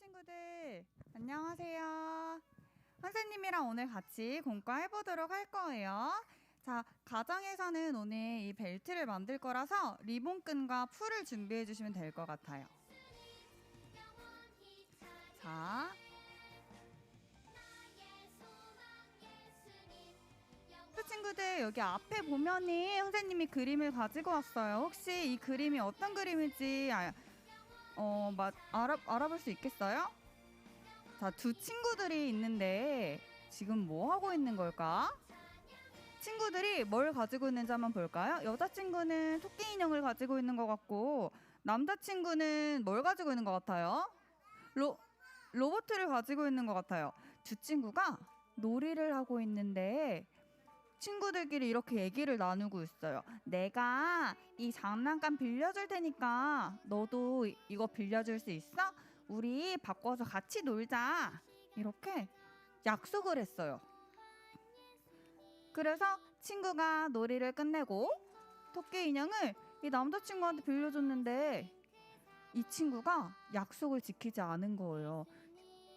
친구들 안녕하세요. 선생님이랑 오늘 같이 공과 해 보도록 할 거예요. 자, 가정에서는 오늘 이 벨트를 만들 거라서 리본끈과 풀을 준비해 주시면 될 것 같아요. 자, 그 친구들 여기 앞에 보면은 선생님이 그림을 가지고 왔어요. 혹시 이 그림이 어떤 그림인지 아, 어, 마, 알아, 알아볼 수 있겠어요? 자, 두 친구들이 있는데 지금 뭐 하고 있는 걸까? 친구들이 뭘 가지고 있는지 한번 볼까요? 여자친구는 토끼 인형을 가지고 있는 것 같고 남자친구는 뭘 가지고 있는 것 같아요? 로, 로봇을 가지고 있는 것 같아요. 두 친구가 놀이를 하고 있는데 친구들끼리 이렇게 얘기를 나누고 있어요. 내가 이 장난감 빌려줄 테니까 너도 이- 이거 빌려줄 수 있어? 우리 바꿔서 같이 놀자. 이렇게 약속을 했어요. 그래서 친구가 놀이를 끝내고 토끼 인형을 이 남자친구한테 빌려줬는데 이 친구가 약속을 지키지 않은 거예요.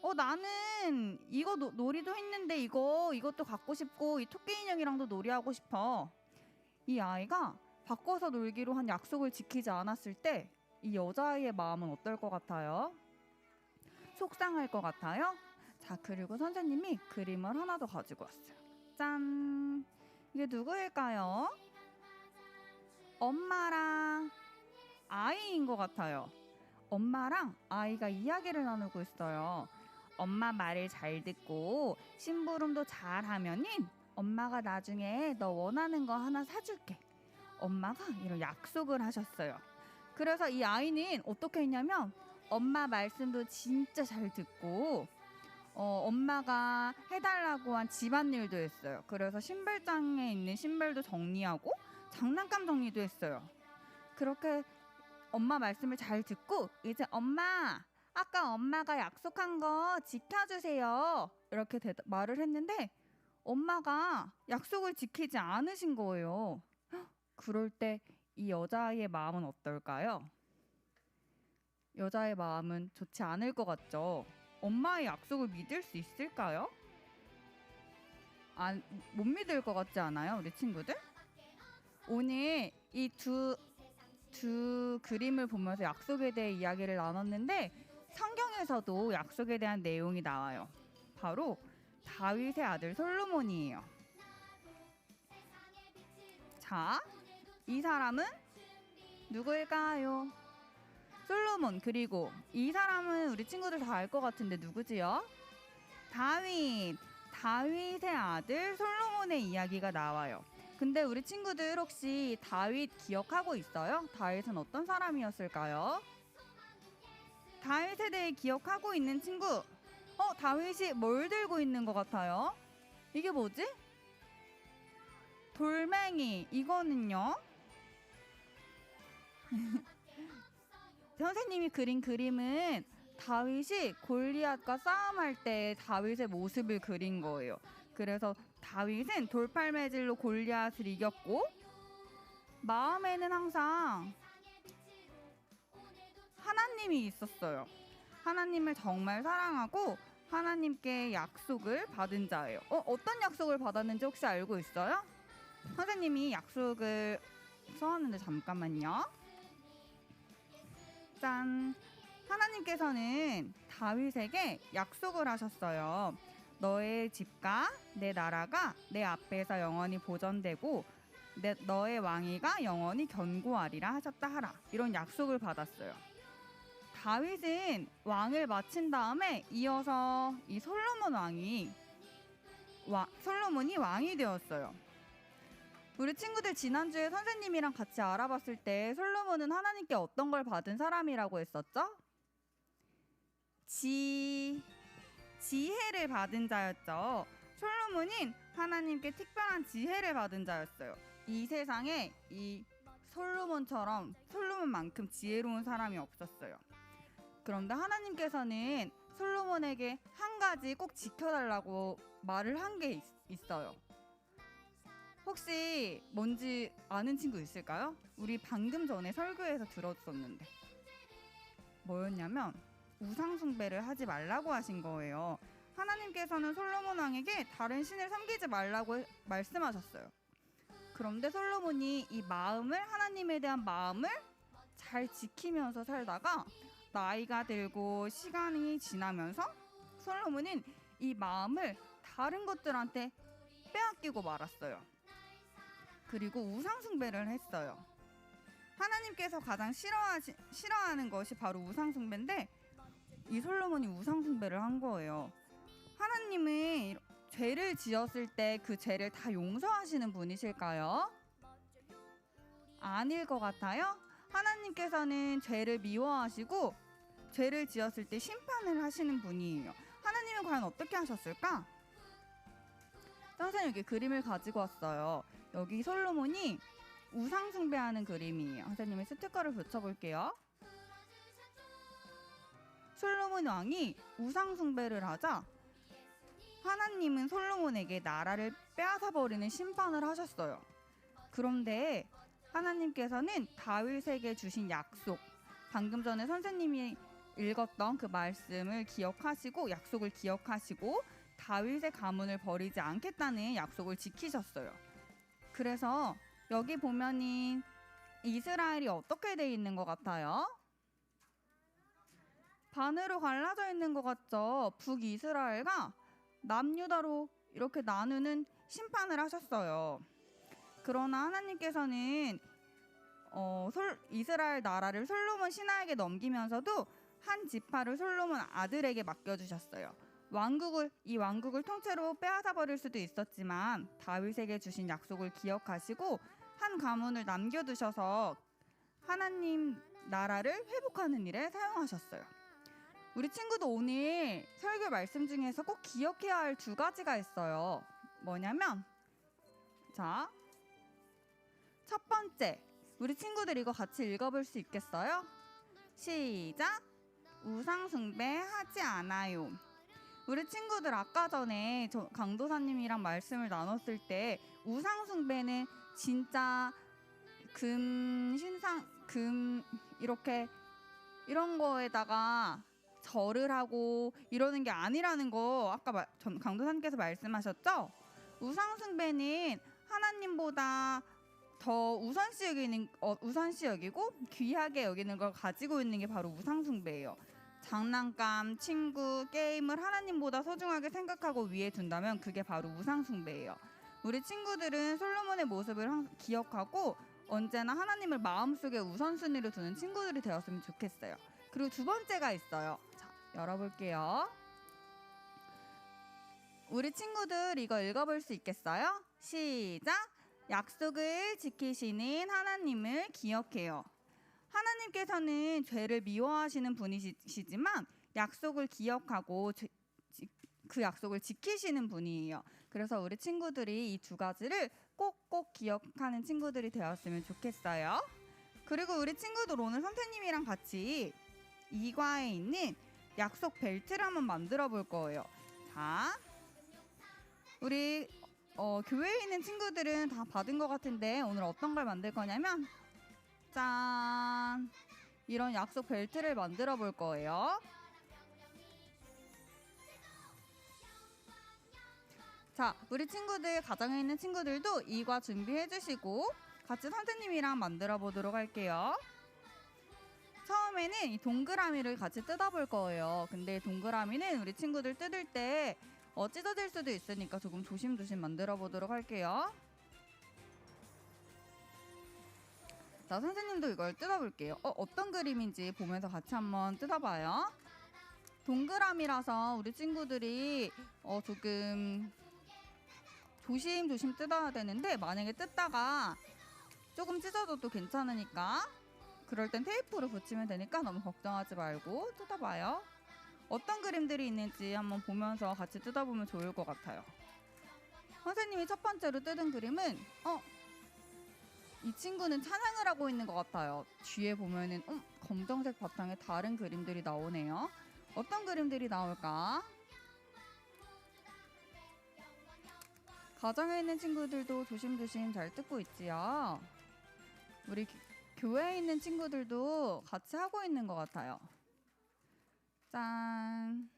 어 나는 이거 노, 놀이도 했는데 이거 이것도 갖고 싶고 이 토끼 인형이랑도 놀이하고 싶어. 이 아이가 바꿔서 놀기로 한 약속을 지키지 않았을 때 이 여자아이의 마음은 어떨 것 같아요? 속상할 것 같아요? 자 그리고 선생님이 그림을 하나 더 가지고 왔어요. 짠 이게 누구일까요? 엄마랑 아이인 것 같아요. 엄마랑 아이가 이야기를 나누고 있어요. 엄마 말을 잘 듣고 심부름도 잘 하면은 엄마가 나중에 너 원하는 거 하나 사줄게. 엄마가 이런 약속을 하셨어요. 그래서 이 아이는 어떻게 했냐면 엄마 말씀도 진짜 잘 듣고 어, 엄마가 해달라고 한 집안일도 했어요. 그래서 신발장에 있는 신발도 정리하고 장난감 정리도 했어요. 그렇게 엄마 말씀을 잘 듣고 이제 엄마 아까 엄마가 약속한 거 지켜주세요 이렇게 대다- 말을 했는데 엄마가 약속을 지키지 않으신 거예요. 헉, 그럴 때 이 여자아이의 마음은 어떨까요? 여자의 마음은 좋지 않을 것 같죠. 엄마의 약속을 믿을 수 있을까요? 안, 못 믿을 것 같지 않아요, 우리 친구들? 오늘 이 두 두 그림을 보면서 약속에 대해 이야기를 나눴는데 성경에서도 약속에 대한 내용이 나와요. 바로 다윗의 아들 솔로몬이에요. 자, 이 사람은 누구일까요? 솔로몬 그리고 이 사람은 우리 친구들 다 알 것 같은데 누구지요? 다윗. 다윗의 아들 솔로몬의 이야기가 나와요. 근데 우리 친구들 혹시 다윗 기억하고 있어요? 다윗은 어떤 사람이었을까요? 다윗에 대해 기억하고 있는 친구. 어, 다윗이 뭘 들고 있는 것 같아요? 이게 뭐지? 돌멩이. 이거는요? 선생님이 그린 그림은 다윗이 골리앗과 싸움할 때 다윗의 모습을 그린 거예요. 그래서 다윗은 돌팔매질로 골리앗을 이겼고 마음에는 항상 하나님이 있었어요. 하나님을 정말 사랑하고 하나님께 약속을 받은 자예요. 어, 어떤 약속을 받았는지 혹시 알고 있어요? 선생님이 약속을 써왔는데 잠깐만요. 짠. 하나님께서는 다윗에게 약속을 하셨어요. 너의 집과 내 나라가 내 앞에서 영원히 보존되고 내, 너의 왕위가 영원히 견고하리라 하셨다 하라. 이런 약속을 받았어요. 다윗은 왕을 마친 다음에 이어서 이 솔로몬 왕이 와, 솔로몬이 왕이 되었어요. 우리 친구들 지난주에 선생님이랑 같이 알아봤을 때 솔로몬은 하나님께 어떤 걸 받은 사람이라고 했었죠? 지 지혜를 받은 자였죠. 솔로몬은 하나님께 특별한 지혜를 받은 자였어요. 이 세상에 이 솔로몬처럼 솔로몬만큼 지혜로운 사람이 없었어요. 그런데 하나님께서는 솔로몬에게 한 가지 꼭 지켜달라고 말을 한 게 있어요. 혹시 뭔지 아는 친구 있을까요? 우리 방금 전에 설교에서 들었었는데 뭐였냐면 우상 숭배를 하지 말라고 하신 거예요. 하나님께서는 솔로몬 왕에게 다른 신을 섬기지 말라고 해- 말씀하셨어요. 그런데 솔로몬이 이 마음을 하나님에 대한 마음을 잘 지키면서 살다가 나이가 들고 시간이 지나면서 솔로몬은 이 마음을 다른 것들한테 빼앗기고 말았어요. 그리고 우상 숭배를 했어요. 하나님께서 가장 싫어하시, 싫어하는 것이 바로 우상 숭배인데 이 솔로몬이 우상 숭배를 한 거예요. 하나님은 이- 죄를 지었을 때 그 죄를 다 용서하시는 분이실까요? 아닐 것 같아요. 하나님께서는 죄를 미워하시고 죄를 지었을 때 심판을 하시는 분이에요. 하나님은 과연 어떻게 하셨을까? 선생님 여기 그림을 가지고 왔어요. 여기 솔로몬이 우상 숭배하는 그림이에요. 선생님이 스티커를 붙여볼게요. 솔로몬 왕이 우상 숭배를 하자 하나님은 솔로몬에게 나라를 빼앗아 버리는 심판을 하셨어요. 그런데 하나님께서는 다윗에게 주신 약속, 방금 전에 선생님이 읽었던 그 말씀을 기억하시고 약속을 기억하시고 다윗의 가문을 버리지 않겠다는 약속을 지키셨어요. 그래서 여기 보면은 이스라엘이 어떻게 돼 있는 것 같아요? 반으로 갈라져 있는 것 같죠. 북이스라엘과 남유다로 이렇게 나누는 심판을 하셨어요. 그러나 하나님께서는 어, 솔, 이스라엘 나라를 솔로몬 신하에게 넘기면서도 한 지파를 솔로몬 아들에게 맡겨주셨어요. 왕국을 이 왕국을 통째로 빼앗아 버릴 수도 있었지만 다윗에게 주신 약속을 기억하시고 한 가문을 남겨두셔서 하나님 나라를 회복하는 일에 사용하셨어요. 우리 친구도 오늘 설교 말씀 중에서 꼭 기억해야 할 두 가지가 있어요. 뭐냐면 자, 첫 번째 우리 친구들 이거 같이 읽어 볼 수 있겠어요? 시작. 우상 숭배하지 않아요. 우리 친구들 아까 전에 저 강도사님이랑 말씀을 나눴을 때 우상 숭배는 진짜 금 신상 금 이렇게 이런 거에다가 절을 하고 이러는 게 아니라는 거 아까 말, 전 강도사님께서 말씀하셨죠? 우상 숭배는 하나님보다 더 우선시 여기는 어, 우선시 여기고 귀하게 여기는 걸 가지고 있는 게 바로 우상 숭배예요. 장난감, 친구, 게임을 하나님보다 소중하게 생각하고 위에 둔다면 그게 바로 우상 숭배예요. 우리 친구들은 솔로몬의 모습을 항- 기억하고 언제나 하나님을 마음속에 우선순위로 두는 친구들이 되었으면 좋겠어요. 그리고 두 번째가 있어요. 자, 열어볼게요. 우리 친구들 이거 읽어볼 수 있겠어요? 시작. 약속을 지키시는 하나님을 기억해요. 하나님께서는 죄를 미워하시는 분이시지만 약속을 기억하고 그 약속을 지키시는 분이에요. 그래서 우리 친구들이 이 두 가지를 꼭꼭 기억하는 친구들이 되었으면 좋겠어요. 그리고 우리 친구들 오늘 선생님이랑 같이 이과에 있는 약속 벨트를 한번 만들어 볼 거예요. 자, 우리 어, 교회에 있는 친구들은 다 받은 것 같은데 오늘 어떤 걸 만들 거냐면 짠 이런 약속 벨트를 만들어 볼 거예요. 자, 우리 친구들 가정에 있는 친구들도 이과 준비해 주시고 같이 선생님이랑 만들어 보도록 할게요. 처음에는 이 동그라미를 같이 뜯어 볼 거예요. 근데 동그라미는 우리 친구들 뜯을 때 어, 찢어질 수도 있으니까 조금 조심조심 만들어 보도록 할게요. 자, 선생님도 이걸 뜯어볼게요. 어, 어떤 그림인지 보면서 같이 한번 뜯어봐요. 동그라미라서 우리 친구들이 어, 조금 조심조심 뜯어야 되는데 만약에 뜯다가 조금 찢어져도 괜찮으니까 그럴 땐 테이프로 붙이면 되니까 너무 걱정하지 말고 뜯어봐요. 어떤 그림들이 있는지 한번 보면서 같이 뜯어보면 좋을 것 같아요. 선생님이 첫 번째로 뜯은 그림은 어, 이 친구는 찬양을 하고 있는 것 같아요. 뒤에 보면은 음, 검정색 바탕에 다른 그림들이 나오네요. 어떤 그림들이 나올까? 가정에 있는 친구들도 조심조심 잘 뜯고 있지요. 우리 기- 교회에 있는 친구들도 같이 하고 있는 것 같아요. 짠.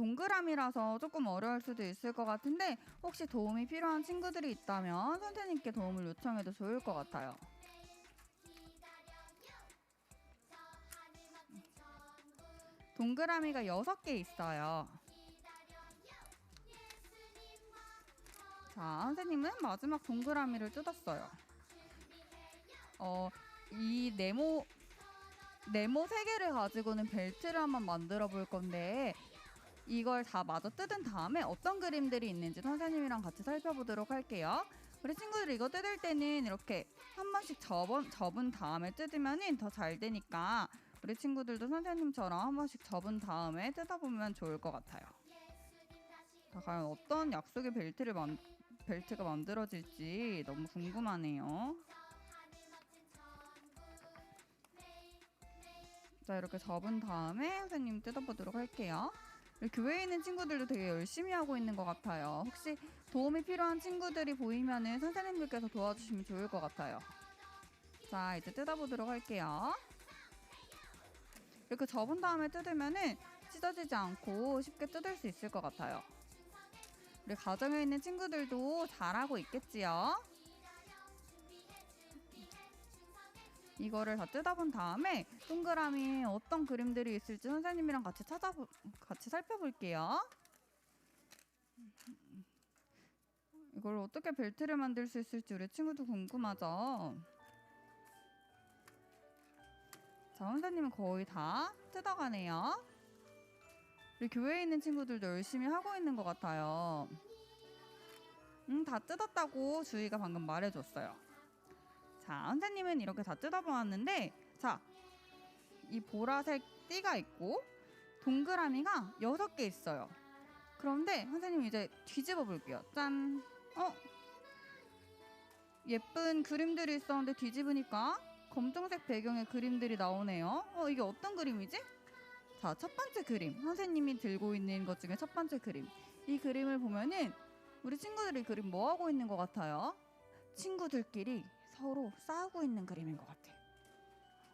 동그라미라서 조금 어려울 수도 있을 것 같은데 혹시 도움이 필요한 친구들이 있다면 선생님께 도움을 요청해도 좋을 것 같아요. 동그라미가 여섯 개 있어요. 자, 선생님은 마지막 동그라미를 뜯었어요. 어, 이 네모 네모 세 개를 가지고는 벨트를 한번 만들어 볼 건데 이걸 다 마저 뜯은 다음에 어떤 그림들이 있는지 선생님이랑 같이 살펴보도록 할게요. 우리 친구들 이거 뜯을 때는 이렇게 한 번씩 접은, 접은 다음에 뜯으면 더 잘 되니까 우리 친구들도 선생님처럼 한 번씩 접은 다음에 뜯어보면 좋을 것 같아요. 자, 과연 어떤 약속의 벨트를 만, 벨트가 만들어질지 너무 궁금하네요. 자 이렇게 접은 다음에 선생님 뜯어보도록 할게요. 교회에 있는 친구들도 되게 열심히 하고 있는 것 같아요. 혹시 도움이 필요한 친구들이 보이면은 선생님들께서 도와주시면 좋을 것 같아요. 자 이제 뜯어보도록 할게요. 이렇게 접은 다음에 뜯으면은 찢어지지 않고 쉽게 뜯을 수 있을 것 같아요. 우리 가정에 있는 친구들도 잘하고 있겠지요? 이거를 다 뜯어본 다음에 동그라미에 어떤 그림들이 있을지 선생님이랑 같이 찾아보 같이 살펴볼게요. 이걸 어떻게 벨트를 만들 수 있을지 우리 친구도 궁금하죠. 자, 선생님은 거의 다 뜯어가네요. 우리 교회에 있는 친구들도 열심히 하고 있는 것 같아요. 음, 다 뜯었다고 주희가 방금 말해줬어요. 자, 선생님은 이렇게 다 뜯어보았는데, 자, 이 보라색 띠가 있고 동그라미가 여섯 개 있어요. 그런데 선생님 이제 뒤집어 볼게요. 짠. 어? 예쁜 그림들이 있었는데 뒤집으니까 검정색 배경의 그림들이 나오네요. 어, 이게 어떤 그림이지? 자, 첫 번째 그림. 선생님이 들고 있는 것 중에 첫 번째 그림. 이 그림을 보면은 우리 친구들이 그림 뭐 하고 있는 것 같아요? 친구들끼리 서로 싸우고 있는 그림인 것 같아.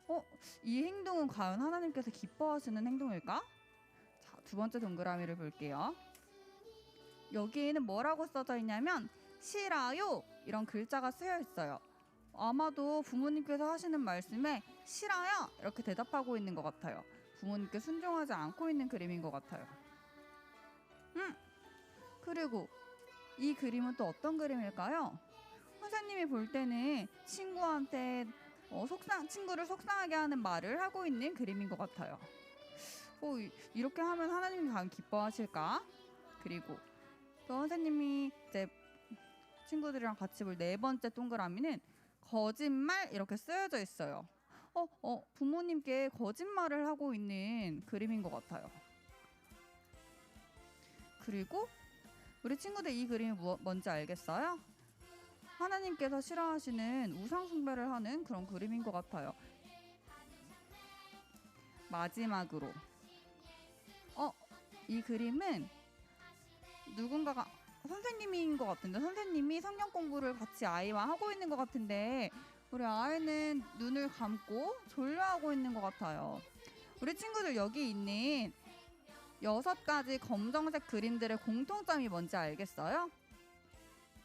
어, 이 행동은 과연 하나님께서 기뻐하시는 행동일까? 자, 두 번째 동그라미를 볼게요. 여기에는 뭐라고 써져 있냐면 싫어요 이런 글자가 쓰여 있어요. 아마도 부모님께서 하시는 말씀에 싫어요 이렇게 대답하고 있는 것 같아요. 부모님께 순종하지 않고 있는 그림인 것 같아요. 음, 그리고 이 그림은 또 어떤 그림일까요? 선생님이 볼 때는 친구한테 어, 속상 친구를 속상하게 하는 말을 하고 있는 그림인 것 같아요. 어, 이- 이렇게 하면 하나님이 과연 기뻐하실까? 그리고 또 선생님이 이제 친구들이랑 같이 볼 네 번째 동그라미는 거짓말 이렇게 쓰여져 있어요. 어, 어, 부모님께 거짓말을 하고 있는 그림인 것 같아요. 그리고 우리 친구들 이 그림이 뭐, 뭔지 알겠어요? 하나님께서 싫어하시는 우상 숭배를 하는 그런 그림인 것 같아요. 마지막으로, 어, 이 그림은 누군가가 선생님인 것 같은데 선생님이 성경 공부를 같이 아이와 하고 있는 것 같은데 우리 아이는 눈을 감고 졸려하고 있는 것 같아요. 우리 친구들 여기 있는 여섯 가지 검정색 그림들의 공통점이 뭔지 알겠어요?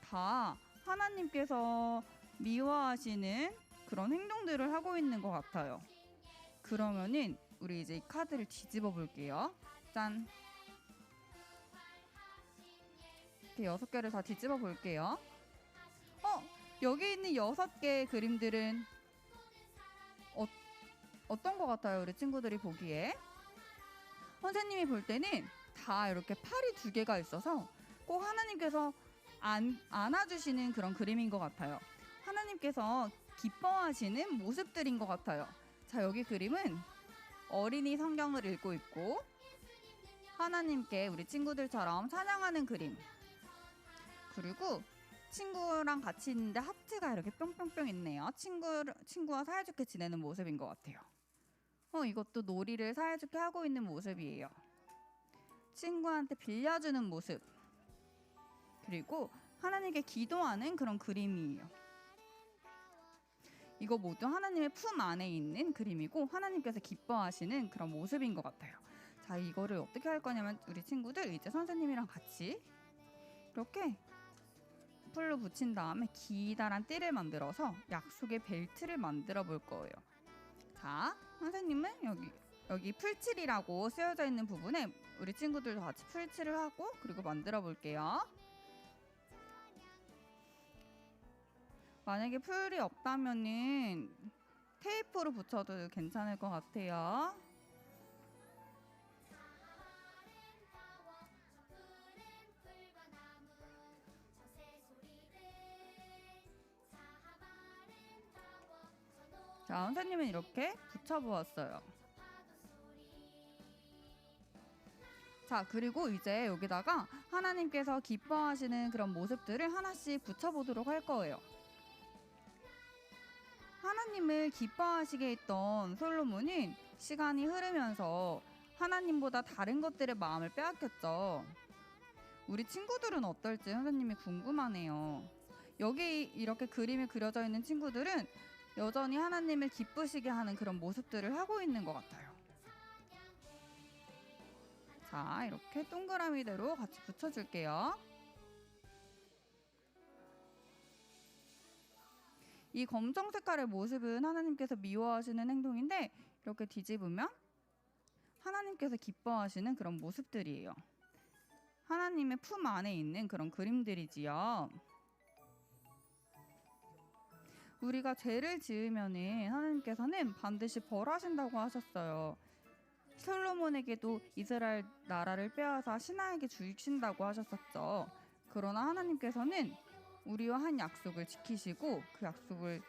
다 하나님께서 미워하시는 그런 행동들을 하고 있는 것 같아요. 그러면은 우리 이제 이 카드를 뒤집어 볼게요. 짠. 이렇게 여섯 개를 다 뒤집어 볼게요. 어, 여기 있는 여섯 개의 그림들은 어, 어떤 것 같아요? 우리 친구들이 보기에. 선생님이 볼 때는 다 이렇게 팔이 두 개가 있어서 꼭 하나님께서 안, 안아주시는 그런 그림인 것 같아요. 하나님께서 기뻐하시는 모습들인 것 같아요. 자, 여기 그림은 어린이 성경을 읽고 있고 하나님께 우리 친구들처럼 찬양하는 그림. 그리고 친구랑 같이 있는데 하트가 이렇게 뿅뿅뿅 있네요. 친구 친구와 사이좋게 지내는 모습인 것 같아요. 어, 이것도 놀이를 사이좋게 하고 있는 모습이에요. 친구한테 빌려주는 모습. 그리고 하나님께 기도하는 그런 그림이에요. 이거 모두 하나님의 품 안에 있는 그림이고 하나님께서 기뻐하시는 그런 모습인 것 같아요. 자, 이거를 어떻게 할 거냐면 우리 친구들 이제 선생님이랑 같이 이렇게 풀로 붙인 다음에 기다란 띠를 만들어서 약속의 벨트를 만들어 볼 거예요. 자, 선생님은 여기 여기 풀칠이라고 쓰여져 있는 부분에 우리 친구들도 같이 풀칠을 하고 그리고 만들어 볼게요. 만약에 풀이 없다면은 테이프로 붙여도 괜찮을 것 같아요. 자, 선생님은 이렇게 붙여보았어요. 자, 그리고 이제 여기다가 하나님께서 기뻐하시는 그런 모습들을 하나씩 붙여보도록 할 거예요. 하나님을 기뻐하시게 했던 솔로몬은 시간이 흐르면서 하나님보다 다른 것들의 마음을 빼앗겼죠. 우리 친구들은 어떨지 선생님이 궁금하네요. 여기 이렇게 그림이 그려져 있는 친구들은 여전히 하나님을 기쁘시게 하는 그런 모습들을 하고 있는 것 같아요. 자, 이렇게 동그라미대로 같이 붙여줄게요. 이 검정 색깔의 모습은 하나님께서 미워하시는 행동인데 이렇게 뒤집으면 하나님께서 기뻐하시는 그런 모습들이에요. 하나님의 품 안에 있는 그런 그림들이지요. 우리가 죄를 지으면은 하나님께서는 반드시 벌하신다고 하셨어요. 솔로몬에게도 이스라엘 나라를 빼앗아 신하에게 주신다고 하셨었죠. 그러나 하나님께서는 우리와 한 약속을 지키시고 그 약속을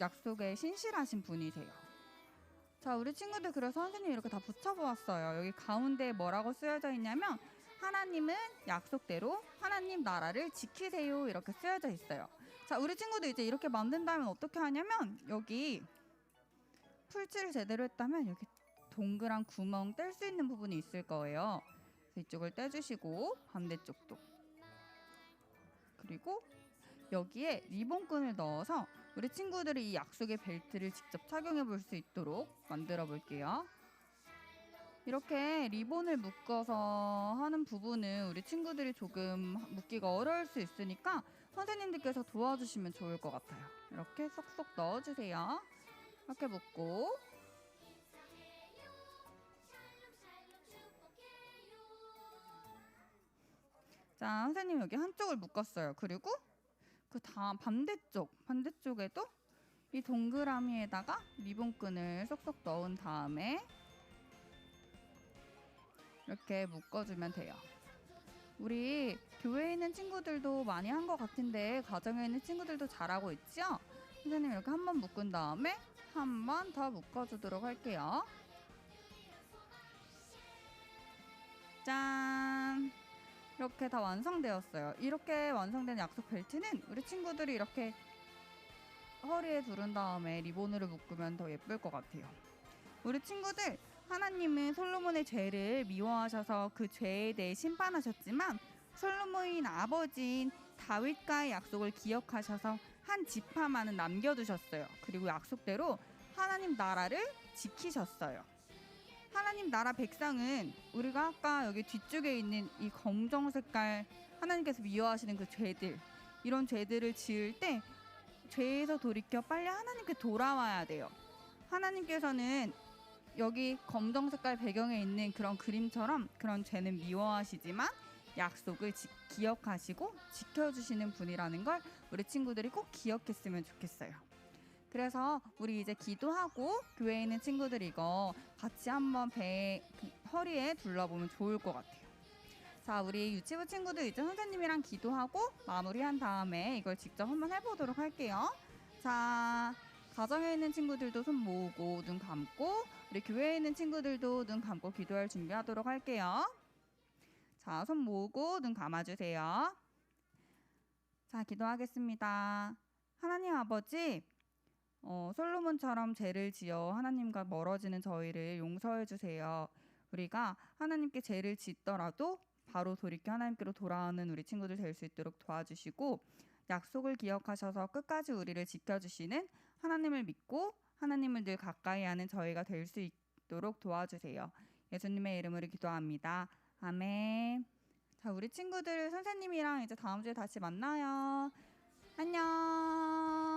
약속에 신실하신 분이세요. 자, 우리 친구들 그래서 선생님 이렇게 다 붙여보았어요. 여기 가운데 뭐라고 쓰여져 있냐면 하나님은 약속대로 하나님 나라를 지키세요 이렇게 쓰여져 있어요. 자, 우리 친구들 이제 이렇게 만든다면 어떻게 하냐면 여기 풀칠을 제대로 했다면 여기 동그란 구멍 뗄 수 있는 부분이 있을 거예요. 이쪽을 떼주시고 반대쪽도 그리고 여기에 리본끈을 넣어서 우리 친구들이 이 약속의 벨트를 직접 착용해 볼 수 있도록 만들어 볼게요. 이렇게 리본을 묶어서 하는 부분은 우리 친구들이 조금 묶기가 어려울 수 있으니까 선생님들께서 도와주시면 좋을 것 같아요. 이렇게 쏙쏙 넣어주세요. 이렇게 묶고 자 선생님 여기 한쪽을 묶었어요. 그리고 그 다음 반대쪽 반대쪽에도 이 동그라미에다가 리본끈을 쏙쏙 넣은 다음에 이렇게 묶어주면 돼요. 우리 교회에 있는 친구들도 많이 한 것 같은데 가정에 있는 친구들도 잘하고 있죠? 선생님 이렇게 한 번 묶은 다음에 한 번 더 묶어주도록 할게요. 짠! 이렇게 다 완성되었어요. 이렇게 완성된 약속 벨트는 우리 친구들이 이렇게 허리에 두른 다음에 리본으로 묶으면 더 예쁠 것 같아요. 우리 친구들 하나님은 솔로몬의 죄를 미워하셔서 그 죄에 대해 심판하셨지만 솔로몬인 아버지인 다윗과의 약속을 기억하셔서 한 지파만은 남겨두셨어요. 그리고 약속대로 하나님 나라를 지키셨어요. 하나님 나라 백성은 우리가 아까 여기 뒤쪽에 있는 이 검정 색깔 하나님께서 미워하시는 그 죄들 이런 죄들을 지을 때 죄에서 돌이켜 빨리 하나님께 돌아와야 돼요. 하나님께서는 여기 검정 색깔 배경에 있는 그런 그림처럼 그런 죄는 미워하시지만 약속을 지, 기억하시고 지켜주시는 분이라는 걸 우리 친구들이 꼭 기억했으면 좋겠어요. 그래서 우리 이제 기도하고 교회에 있는 친구들 이거 같이 한번 배 그, 허리에 둘러보면 좋을 것 같아요. 자, 우리 유치부 친구들 이제 선생님이랑 기도하고 마무리한 다음에 이걸 직접 한번 해보도록 할게요. 자, 가정에 있는 친구들도 손 모으고 눈 감고 우리 교회에 있는 친구들도 눈 감고 기도할 준비하도록 할게요. 자, 손 모으고 눈 감아주세요. 자, 기도하겠습니다. 하나님 아버지, 어, 솔로몬처럼 죄를 지어 하나님과 멀어지는 저희를 용서해 주세요. 우리가 하나님께 죄를 짓더라도 바로 돌이켜 하나님께로 돌아오는 우리 친구들 될 수 있도록 도와주시고 약속을 기억하셔서 끝까지 우리를 지켜주시는 하나님을 믿고 하나님을 늘 가까이 하는 저희가 될 수 있도록 도와주세요. 예수님의 이름으로 기도합니다. 아멘. 자, 우리 친구들 선생님이랑 이제 다음 주에 다시 만나요. 안녕.